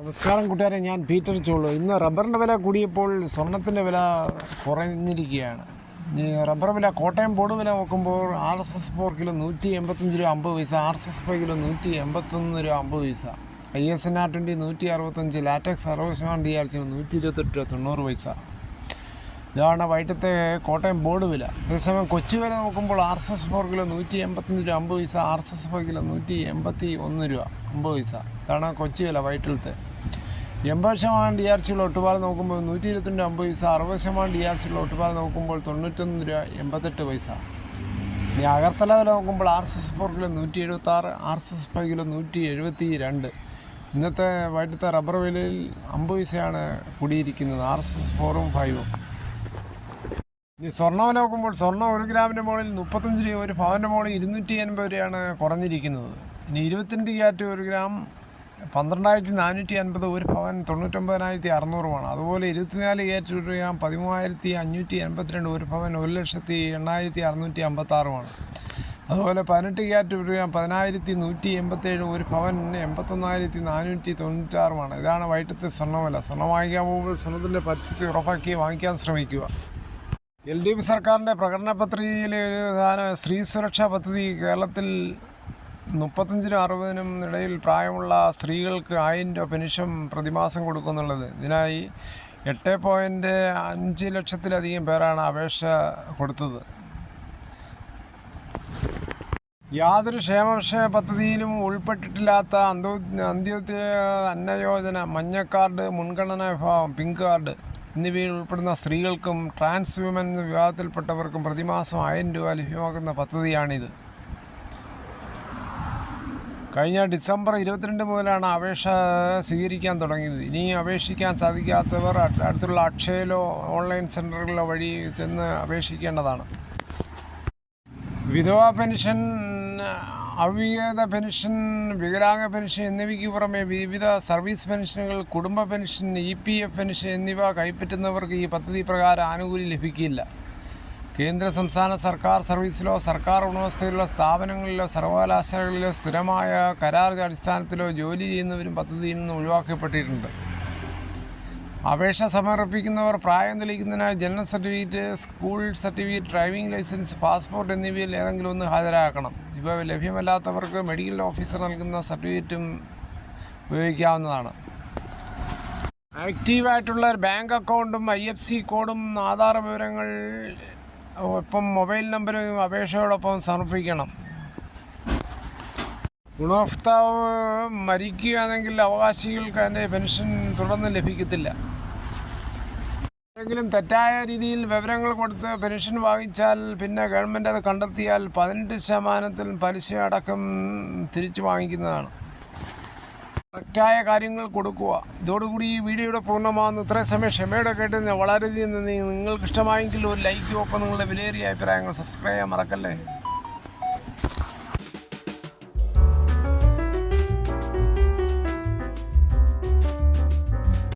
നമസ്കാരം കൂട്ടുകാരെ ഞാൻ പീറ്റർ ചോളു. ഇന്ന് റബ്ബറിന്റെ വില കൂടിയപ്പോൾ സ്വർണത്തിന്റെ വില കുറഞ്ഞിരിക്കുകയാണ്. റബ്ബർ വില കോട്ടയം ബോർഡ് വില നോക്കുമ്പോൾ R S S four kilo നൂറ്റി എൺപത്തഞ്ച് രൂപ അമ്പത് പൈസ R S S five kilo നൂറ്റി എൺപത്തൊന്ന് രൂപ അമ്പത് പൈസ. I S N R twenty നൂറ്റി അറുപത്തഞ്ച് ലാറ്റക്സ് അറുപത് ശതമാനം ഡി ആർ സി നൂറ്റി ഇരുപത്തെട്ട് രൂപ തൊണ്ണൂറ് പൈസ. ഇതാണ് വൈകിട്ടത്തെ കോട്ടയം ബോർഡ് വില. അതേസമയം കൊച്ചു വില നോക്കുമ്പോൾ R S S four kilo നൂറ്റി എൺപത്തഞ്ച് രൂപ അമ്പത് പൈസ R S S five kilo നൂറ്റി എൺപത്തി ഒന്ന് രൂപ അമ്പത് പൈസ. ഇതാണ് കൊച്ചു വില വൈകിട്ടത്തെ. എൺപത് ശതമാനം ഡി ആർ സിയുള്ള ഒട്ടുപാൽ നോക്കുമ്പോൾ നൂറ്റി ഇരുപത്തിരണ്ട് അമ്പത് പൈസ അറുപത് ശതമാനം ഡി ആർ സിയുള്ള ഒട്ടുപാൽ നോക്കുമ്പോൾ തൊണ്ണൂറ്റൊന്ന് രൂപ എൺപത്തെട്ട് പൈസ. ഇനി അകർത്തല വില നോക്കുമ്പോൾ R S S four kilo നൂറ്റി എഴുപത്തി ആറ് R S S five kilo നൂറ്റി എഴുപത്തി രണ്ട് ഇന്നത്തെ വൈകിട്ടത്തെ റബ്ബർ വിലയിൽ അമ്പത് പൈസയാണ് കൂടിയിരിക്കുന്നത് ആർ എസ് എസ് ഫോറും ഫൈവും ഇനി സ്വർണ വില നോക്കുമ്പോൾ സ്വർണം ഒരു ഗ്രാമിന്റെ മുകളിൽ മുപ്പത്തഞ്ച് രൂപ ഒരു പവന്റെ മുകളിൽ ഇരുന്നൂറ്റി എൺപത് രൂപയാണ് കുറഞ്ഞിരിക്കുന്നത്. ഇനി ഇരുപത്തിരണ്ട് ക്യാറ്റ് ഒരു ഗ്രാം പന്ത്രണ്ടായിരത്തി നാനൂറ്റി അൻപത് ഒരു ഭവൻ തൊണ്ണൂറ്റൊമ്പതിനായിരത്തി അറുന്നൂറുമാണ് അതുപോലെ ഇരുപത്തിനാല് ഏറ്റവും ഗ്രാം പതിമൂവായിരത്തി അഞ്ഞൂറ്റി എൺപത്തിരണ്ട് ഒരു ഭവൻ ഒരു ലക്ഷത്തി എണ്ണായിരത്തി അറുന്നൂറ്റി അമ്പത്താറുമാണ് അതുപോലെ പതിനെട്ട് ക്യാറ്റ് ഗ്രാം പതിനായിരത്തി നൂറ്റി എൺപത്തേഴ് ഒരു ഭവൻ എൺപത്തൊന്നായിരത്തി നാനൂറ്റി തൊണ്ണൂറ്റാറുമാണ് ഇതാണ് വൈകിട്ടത്തെ സ്വർണവില. സ്വർണം വാങ്ങിക്കാൻ പോകുമ്പോൾ സ്വർണത്തിന്റെ പരിസ്ഥിതി ഉറപ്പാക്കി വാങ്ങിക്കാൻ ശ്രമിക്കുക. എൽ ഡി എഫ് സർക്കാരിന്റെ പ്രകടന പത്രികയിലെ ഒരു സ്ത്രീ സുരക്ഷാ പദ്ധതി കേരളത്തിൽ മുപ്പത്തഞ്ചിനും അറുപതിനും ഇടയിൽ പ്രായമുള്ള സ്ത്രീകൾക്ക് ആയിരം രൂപ പെൻഷൻ പ്രതിമാസം കൊടുക്കുന്നുള്ളത്. ഇതിനായി എട്ട് പോയിന്റ് അഞ്ച് ലക്ഷത്തിലധികം പേരാണ് അപേക്ഷ കൊടുത്തത്. യാതൊരു ക്ഷേമക്ഷേമ പദ്ധതിയിലും ഉൾപ്പെട്ടിട്ടില്ലാത്ത അന്തോ അന്ത്യോദയ അന്നയോജന മഞ്ഞ കാർഡ് മുൻഗണനാ വിഭാഗം പിങ്ക് കാർഡ് എന്നിവയിൽ ഉൾപ്പെടുന്ന സ്ത്രീകൾക്കും ട്രാൻസ് വിമൻ വിഭാഗത്തിൽപ്പെട്ടവർക്കും പ്രതിമാസം ആയിരം രൂപ ലഭ്യമാക്കുന്ന പദ്ധതിയാണിത്. കഴിഞ്ഞ ഡിസംബർ ഇരുപത്തിരണ്ട് മുതലാണ് അപേക്ഷ സ്വീകരിക്കാൻ തുടങ്ങിയത്. ഇനി അപേക്ഷിക്കാൻ സാധിക്കാത്തവർ അടുത്തുള്ള അക്ഷയയിലോ ഓൺലൈൻ സെന്ററുകളിലോ വഴി ചെന്ന് അപേക്ഷിക്കേണ്ടതാണ്. വിധവാ പെൻഷൻ അവിഹിത പെൻഷൻ വികലാംഗ പെൻഷൻ എന്നിവയ്ക്ക് പുറമെ വിവിധ സർവീസ് പെൻഷനുകൾ കുടുംബ pension E P F pension എന്നിവ കൈപ്പറ്റുന്നവർക്ക് ഈ പദ്ധതി പ്രകാരം ആനുകൂല്യം ലഭിക്കില്ല. കേന്ദ്ര സംസ്ഥാന സർക്കാർ സർവീസിലോ സർക്കാർ ഉടമസ്ഥയിലുള്ള സ്ഥാപനങ്ങളിലോ സർവകലാശാലകളിലോ സ്ഥിരമായ കരാർ അടിസ്ഥാനത്തിലോ ജോലി ചെയ്യുന്നവരും പദ്ധതിയിൽ നിന്ന് ഒഴിവാക്കപ്പെട്ടിട്ടുണ്ട്. അപേക്ഷ സമർപ്പിക്കുന്നവർ പ്രായം തെളിയിക്കുന്നതിനായി ജനന certificate school certificate driving licence passport എന്നിവയിൽ ഏതെങ്കിലും ഒന്ന് ഹാജരാക്കണം. ഇവ ലഭ്യമല്ലാത്തവർക്ക് മെഡിക്കൽ ഓഫീസർ നൽകുന്ന സർട്ടിഫിക്കറ്റും ഉപയോഗിക്കാവുന്നതാണ്. ആക്റ്റീവായിട്ടുള്ള ബാങ്ക് അക്കൗണ്ടും ഐ എഫ് സി കോഡും ആധാർ വിവരങ്ങൾ ഒപ്പം മൊബൈൽ നമ്പരും അപേക്ഷയോടൊപ്പം സമർപ്പിക്കണം. ഗുണഭോക്താവ് മരിക്കുകയാണെങ്കിൽ അവകാശികൾക്ക് അതിന്റെ പെൻഷൻ തുടർന്ന് ലഭിക്കത്തില്ല. ഏതെങ്കിലും തെറ്റായ രീതിയിൽ വിവരങ്ങൾ കൊടുത്ത് പെൻഷൻ വാങ്ങിച്ചാൽ പിന്നെ ഗവൺമെന്റ് അത് കണ്ടെത്തിയാൽ പതിനെട്ട് ശതമാനത്തിൽ പലിശ അടക്കം തിരിച്ചു വാങ്ങിക്കുന്നതാണ്. കറക്റ്റായ കാര്യങ്ങൾ കൊടുക്കുക. ഇതോടുകൂടി ഈ വീഡിയോയുടെ പൂർണമാകുന്നു. ഇത്രയും സമയം ക്ഷമയോടെ കേട്ട് വളരെയധികം നന്ദി. നിങ്ങൾക്ക് ഇഷ്ടമായെങ്കിൽ ഒരു ലൈക്കും ഒപ്പം നിങ്ങളുടെ വിലയേറിയ അഭിപ്രായങ്ങൾ സബ്സ്ക്രൈബ് ചെയ്യാൻ മറക്കല്ലേ?